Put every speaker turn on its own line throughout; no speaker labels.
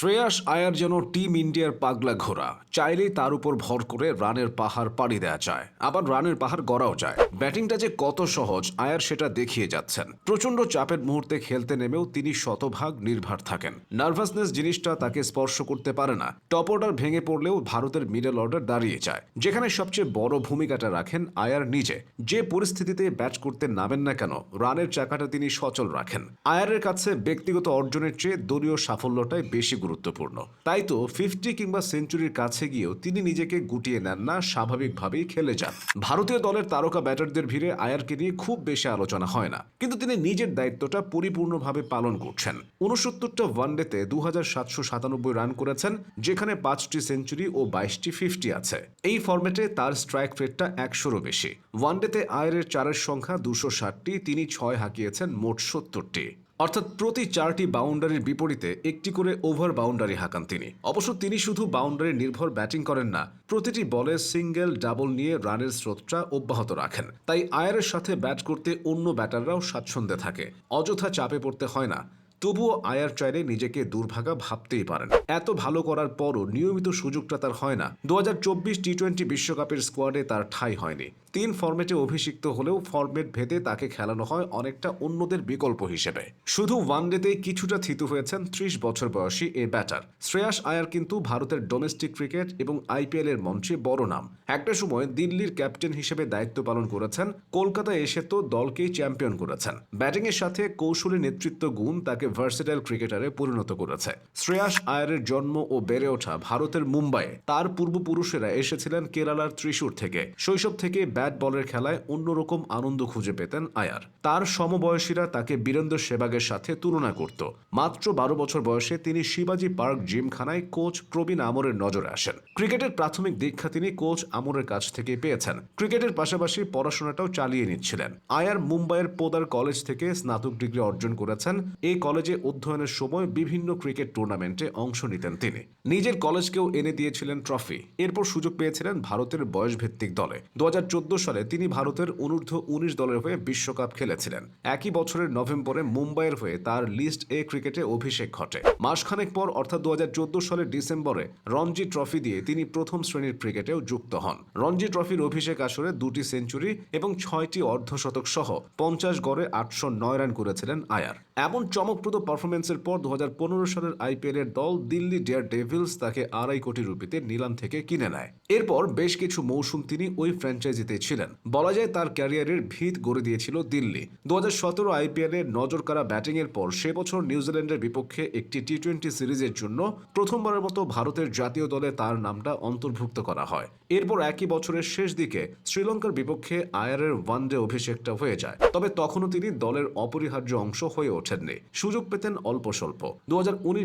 শ্রেয়াস আয়ার যেন টিম ইন্ডিয়ার পাগলা ঘোড়া। চাইলেই তার উপর ভর করে রানের পাহাড় পাড়ি দেওয়া যায়। আবার রানের পাহাড় গড়াও যায়। ব্যাটিংটা যে কত সহজ, আয়ার সেটা দেখিয়ে যাচ্ছেন। প্রচণ্ড চাপের মুহূর্তে খেলতে নেমেও তিনি শতভাগ নির্ভর থাকেন। নার্ভাসনেস জিনিসটা তাকে স্পর্শ করতে পারে না। টপ অর্ডার ভেঙে পড়লেও ভারতের মিডল অর্ডার দাঁড়িয়ে যায়। যেখানে সবচেয়ে বড় ভূমিকাটা রাখেন আয়ার নিজে। যে পরিস্থিতিতে ব্যাট করতে নামেন না কেন, রানের চাকাটা তিনি সচল রাখেন। আয়ারের কাছে ব্যক্তিগত অর্জনের চেয়ে দলীয় সাফল্যটাই বেশি গুরুত্বপূর্ণ। তাই তো ফিফটি কিংবা সেঞ্চুরির কাছে গিয়েও তিনি নিজেকে গুটিয়ে নেন না, স্বাভাবিকভাবেই খেলে যান। ভারতীয় দলের তারকা ব্যাটারদের ভিড়ে আয়ারকে নিয়ে খুব বেশি আলোচনা হয় না। কিন্তু তিনি নিজের দায়িত্বটা পরিপূর্ণভাবে পালন করছেন। উনসত্তরটা ওয়ানডেতে দু হাজার সাতশো সাতানব্বই রান করেছেন, যেখানে পাঁচটি সেঞ্চুরি ও বাইশটি ফিফটি আছে। এই ফরম্যাটে তার স্ট্রাইক রেটটা একশোরও বেশি। ওয়ানডেতে আয়ারের চারের সংখ্যা দুশো ষাটটি, তিনি ছয় হাঁকিয়েছেন মোট সত্তরটি। অর্থাৎ প্রতি চারটি বাউন্ডারির বিপরীতে একটি করে ওভার বাউন্ডারি হাঁকান তিনি। অবশ্য তিনি শুধু বাউন্ডারি নির্ভর ব্যাটিং করেন না, প্রতিটি বলে সিঙ্গেল, ডাবল নিয়ে রানের স্রোতটা অব্যাহত রাখেন। তাই আয়ারের সাথে ব্যাট করতে অন্য ব্যাটাররাও স্বাচ্ছন্দ্যে থাকে। অযথা চাপে পড়তে হয় না, তবুও আয়ার চাইলে নিজেকে দুর্ভাগা ভাবতেই পারেন। এত ভালো করার পরও নিয়মিত সুযোগটা তার হয় না। দু হাজার চব্বিশ টি টোয়েন্টি বিশ্বকাপের স্কোয়াডে তার ঠাঁই হয়নি। তিন ফরম্যাটে অভিষিক্ত হলেও ফর্মেট ভেদে তাকে খেলানো হয় অনেকটা অন্যদের বিকল্প হিসেবে। শুধু ওয়ানডেতেই কিছুটা থিতু হয়েছেন ত্রিশ বছর বয়সী এ ব্যাটার। শ্রেয়াস আয়ার কিন্তু ভারতের ডোমেস্টিক ক্রিকেট এবং আইপিএল এর মঞ্চে বড় নাম। একটা সময় দিল্লির ক্যাপ্টেন হিসেবে দায়িত্ব পালন করেছেন কলকাতায় এসে তো দলকেই চ্যাম্পিয়ন করেছেন। ব্যাটিংয়ের সাথে কৌশলী নেতৃত্ব গুণ তাকে ভার্সেটাইল ক্রিকেটারে পরিণত করেছে। শ্রেয়াস আয়ারের জন্ম ও বেড়ে ওঠা ভারতের মুম্বাইয়ে। তার পূর্বপুরুষেরা এসেছিলেন কেরালার ত্রিশূর থেকে। শৈশব থেকে ব্যাট বলের খেলায় অন্যরকম আনন্দ খুঁজে পেতেন আয়ার। তার সমবয়সীরা তাকে বীরেন্দ্র সেবাগের সাথে তুলনা করত। মাত্র বারো বছর বয়সে তিনি শিবাজি পার্ক জিমখানায় কোচ প্রবীণ আমরের নজরে আসেন। ক্রিকেটের প্রাথমিক দীক্ষা তিনি কোচ আমরের কাছ থেকে পেয়েছেন। ক্রিকেটের পাশাপাশি পড়াশোনাটাও চালিয়ে নিচ্ছিলেন। আয়ার মুম্বাইয়ের পোদার কলেজ থেকে স্নাতক ডিগ্রি অর্জন করেছেন। এই কলেজে অধ্যয়নের সময় বিভিন্ন ক্রিকেট টুর্নামেন্টে অংশ নিতেন তিনি। নিজের কলেজকেও এনে দিয়েছিলেন ট্রফি। এরপর সুযোগ পেয়েছিলেন ভারতের বয়সভিত্তিক দলে। দু হাজার চোদ্দ সালে তিনি ভারতের অনূর্ধ্ব উনিশ দলের হয়ে বিশ্বকাপ খেলেছিলেন। একই বছরের নভেম্বরে মুম্বাইয়ের হয়ে তার লিস্ট এ ক্রিকেটে অভিষেক ঘটে। মাসখানেক পর, অর্থাৎ দু হাজার চোদ্দ সালের ডিসেম্বরে, রঞ্জি ট্রফি দিয়ে তিনি প্রথম শ্রেণির ক্রিকেটেও যুক্ত হন। রঞ্জি ট্রফির অভিষেক আসরে দুটি সেঞ্চুরি এবং ছয়টি অর্ধশতক সহ পঞ্চাশ গড়ে আটশো নয় রান করেছিলেন আয়ার। এমন চমকপ্রদ পারফরমেন্সের পর দু হাজার পনেরো সালের আইপিএল এর দল দিল্লি ডেয়ার ডেভিলস তাকে আড়াই কোটি রুপিতে নিলাম থেকে কিনে নেয়। এরপর বেশ কিছু মৌসুম তিনি ওই ফ্র্যাঞ্চাইজিতে ছিলেন। বলা যায় তার ক্যারিয়ারের ভিত গড়ে দিয়েছিল দিল্লি। দু হাজার সতেরো আইপিএল এর নজর কাড়া ব্যাটিং এর পর সে বছর নিউজিল্যান্ডের বিপক্ষে একটি টি টোয়েন্টি সিরিজের জন্য প্রথমবারের মতো ভারতের জাতীয় দলে তার নামটা অন্তর্ভুক্ত করা হয়। এরপর একই বছরের শেষ দিকে শ্রীলঙ্কার বিপক্ষে আয়ারের ওয়ানডে অভিষেকটা হয়ে যায়। তবে তখনও তিনি দলের অপরিহার্য অংশ হয়ে ওঠেননি সুযোগ পেতেন অল্প স্বল্প। দু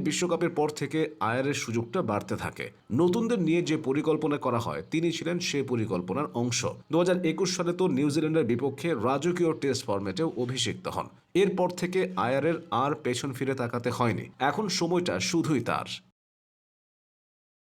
বিশ্বকাপের পর থেকে আয়ারের সুযোগটা বাড়তে থাকে। নতুনদের নিয়ে যে পরিকল্পনা করা হয়, তিনি ছিলেন সে পরিকল্পনার অংশ। দু হাজার একুশ সালে তো নিউজিল্যান্ডের বিপক্ষে রাজকীয় টেস্ট ফর্মেটেও অভিষিক্ত হন। এরপর থেকে আয়ারের আর পেছন ফিরে তাকাতে হয়নি। এখন সময়টা শুধুই তার।